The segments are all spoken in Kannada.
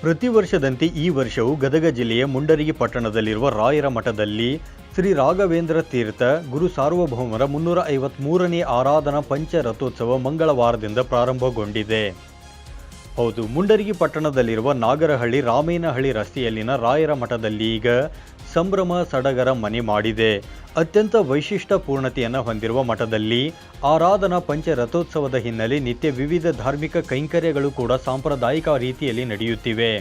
ಪ್ರತಿ ವರ್ಷದಂತೆ ಈ ವರ್ಷವೂ ಗದಗ ಜಿಲ್ಲೆಯ ಮುಂಡರಗಿ ಪಟ್ಟಣದಲ್ಲಿರುವ ರಾಯರ ಮಠದಲ್ಲಿ ಶ್ರೀ ರಾಘವೇಂದ್ರ ತೀರ್ಥ ಗುರು ಸಾರ್ವಭೌಮರ ಮುನ್ನೂರ ಐವತ್ಮೂರನೇ ಆರಾಧನಾ ಪಂಚರಥೋತ್ಸವ ಮಂಗಳವಾರದಿಂದ ಪ್ರಾರಂಭಗೊಂಡಿದೆ. ಹೌದು, ಮುಂಡರಗಿ ಪಟ್ಟಣದಲ್ಲಿರುವ ನಾಗರಹಳ್ಳಿ, ರಾಮೇನಹಳ್ಳಿ ರಸ್ತೆಯಲ್ಲಿನ ರಾಯರ ಮಠದಲ್ಲಿ ಈಗ ಸಂಭ್ರಮ ಸಡಗರ ಮನೆ ಮಾಡಿದೆ. ಅತ್ಯಂತ ವೈಶಿಷ್ಟ್ಯಪೂರ್ಣತೆಯನ್ನು ಹೊಂದಿರುವ ಮಠದಲ್ಲಿ ಆರಾಧನಾ ಪಂಚರಥೋತ್ಸವದ ಹಿನ್ನೆಲೆ ನಿತ್ಯ ವಿವಿಧ ಧಾರ್ಮಿಕ ಕೈಂಕರ್ಯಗಳು ಕೂಡ ಸಾಂಪ್ರದಾಯಿಕ ರೀತಿಯಲ್ಲಿ ನಡೆಯುತ್ತಿವೆ.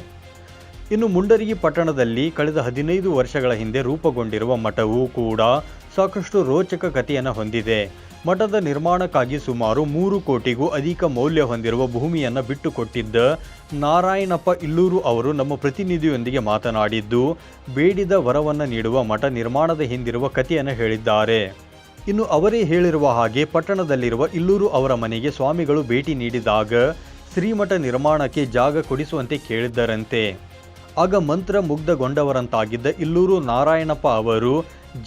ಇನ್ನು ಮುಂಡರಗಿ ಪಟ್ಟಣದಲ್ಲಿ ಕಳೆದ ಹದಿನೈದು ವರ್ಷಗಳ ಹಿಂದೆ ರೂಪುಗೊಂಡಿರುವ ಮಠವು ಕೂಡ ಸಾಕಷ್ಟು ರೋಚಕ ಕಥೆಯನ್ನು ಹೊಂದಿದೆ. ಮಠದ ನಿರ್ಮಾಣಕ್ಕಾಗಿ ಸುಮಾರು ಮೂರು ಕೋಟಿಗೂ ಅಧಿಕ ಮೌಲ್ಯ ಹೊಂದಿರುವ ಭೂಮಿಯನ್ನು ಬಿಟ್ಟುಕೊಟ್ಟಿದ್ದ ನಾರಾಯಣಪ್ಪ ಇಲ್ಲೂರು ಅವರು ನಮ್ಮ ಪ್ರತಿನಿಧಿಯೊಂದಿಗೆ ಮಾತನಾಡಿದ್ದು, ಬೇಡಿದ ವರವನ್ನು ನೀಡುವ ಮಠ ನಿರ್ಮಾಣದ ಹಿಂದಿರುವ ಕಥೆಯನ್ನು ಹೇಳಿದ್ದಾರೆ. ಇನ್ನು ಅವರೇ ಹೇಳಿರುವ ಹಾಗೆ ಪಟ್ಟಣದಲ್ಲಿರುವ ಇಲ್ಲೂರು ಅವರ ಮನೆಗೆ ಸ್ವಾಮಿಗಳು ಭೇಟಿ ನೀಡಿದಾಗ ಶ್ರೀಮಠ ನಿರ್ಮಾಣಕ್ಕೆ ಜಾಗ ಕೊಡಿಸುವಂತೆ ಕೇಳಿದ್ದರಂತೆ. ಆಗ ಮಂತ್ರ ಮುಗ್ಧಗೊಂಡವರಂತಾಗಿದ್ದ ಇಲ್ಲೂರು ನಾರಾಯಣಪ್ಪ ಅವರು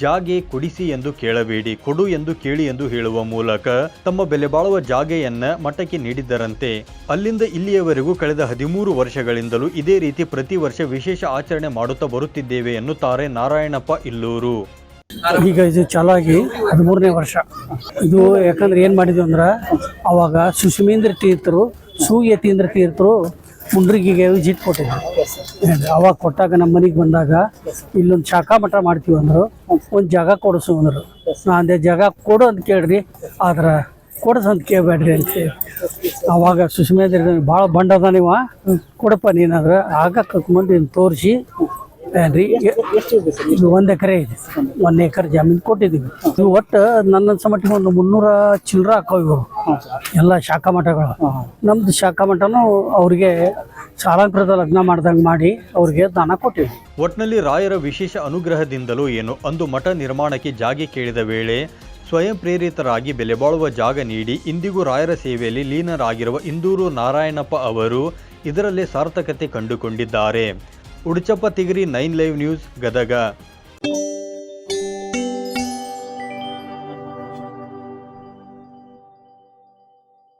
ಜಾಗೆ ಕೊಡಿಸಿ ಎಂದು ಕೇಳಬೇಡಿ, ಕೊಡು ಎಂದು ಕೇಳಿ ಎಂದು ಹೇಳುವ ಮೂಲಕ ತಮ್ಮ ಬೆಲೆಬಾಳುವ ಜಾಗೆಯನ್ನ ಮಠಕ್ಕೆ ನೀಡಿದ್ದರಂತೆ. ಅಲ್ಲಿಂದ ಇಲ್ಲಿಯವರೆಗೂ ಕಳೆದ ಹದಿಮೂರು ವರ್ಷಗಳಿಂದಲೂ ಇದೇ ರೀತಿ ಪ್ರತಿ ವರ್ಷ ವಿಶೇಷ ಆಚರಣೆ ಮಾಡುತ್ತಾ ಬರುತ್ತಿದ್ದೇವೆ ಎನ್ನುತ್ತಾರೆ ನಾರಾಯಣಪ್ಪ ಇಲ್ಲೂರು. ಈಗ ಇದು ಚಾಲಾಗಿ ಹದಿಮೂರನೇ ವರ್ಷ. ಇದು ಯಾಕಂದ್ರೆ ಏನ್ ಮಾಡಿದ್ವಿ ಅಂದ್ರ, ಅವಾಗ ಸುಷಮೇಂದ್ರ ತೀರ್ಥರು ಸೂಯತೀಂದ್ರ ತೀರ್ಥರು ಮುಂಡ್ರಿಗಿಗೆ ವಿಜಿಟ್ ಕೊಟ್ಟಿದ್ರು. ಅವಾಗ ಕೊಟ್ಟಾಗ ನಮ್ಮ ಮನೆಗೆ ಬಂದಾಗ ಇಲ್ಲೊಂದು ಶಾಖಾ ಮಠ ಮಾಡ್ತೀವಿ ಅಂದರು. ಒಂದು ಜಾಗ ಕೊಡಿಸು ಅಂದರು. ನಾ ಅಂದೆ, ಜಾಗ ಕೊಡು ಅಂತ ಕೇಳ್ರಿ. ಆದ್ರೆ ಕೊಡಿಸು ಅಂತ ಕೇಳಬೇಡ್ರಿ ಅಂತ ಅವಾಗ ಸುಷ್ಮೇಂದ್ರ ಭಾಳ ಬಂಡದ ನೀವ. ಕೊಡಪ್ಪ ನೀನಾದ್ರೆ. ಆಗ ಕರ್ಕೊಂಬಂದು ತೋರಿಸಿ ಏನ್ರಿ ಇದು ಒಂದು ಎಕರೆ ಇದೆ ಒಂದು ಎಕರೆ. ಜಮೀನು ಕೊಟ್ಟಿದ್ದೀವಿ. ಇವು ಒಟ್ಟು ನನ್ನ ಸಮಟ್ಟಿಗೆ ಒಂದು ಮುನ್ನೂರ ಚಿಲ್ಲರ ಹಾಕೋ ಇವರು ಎಲ್ಲ ಶಾಖಾ ಮಠಗಳು. ನಮ್ದು ಶಾಖಾ ಮಠನೂ ಅವ್ರಿಗೆ ಸಾಲಾಂಕೃತ ಲಗ್ನ ಮಾಡ್ದಂಗೆ ಮಾಡಿ ಅವ್ರಿಗೆ ದಾನ ಕೊಟ್ಟಿವಿ. ಒಟ್ನಲ್ಲಿ ರಾಯರ ವಿಶೇಷ ಅನುಗ್ರಹದಿಂದಲೂ ಏನು ಅಂದು ಮಠ ನಿರ್ಮಾಣಕ್ಕೆ ಜಾಗೆ ಕೇಳಿದ ವೇಳೆ ಸ್ವಯಂ ಪ್ರೇರಿತರಾಗಿ ಬೆಲೆ ಬಾಳುವ ಜಾಗ ನೀಡಿ ಇಂದಿಗೂ ರಾಯರ ಸೇವೆಯಲ್ಲಿ ಲೀನರಾಗಿರುವ ಇಂದೂರು ನಾರಾಯಣಪ್ಪ ಅವರು ಇದರಲ್ಲೇ ಸಾರ್ಥಕತೆ ಕಂಡುಕೊಂಡಿದ್ದಾರೆ. Uduchappa Tigari nine live news Gadag.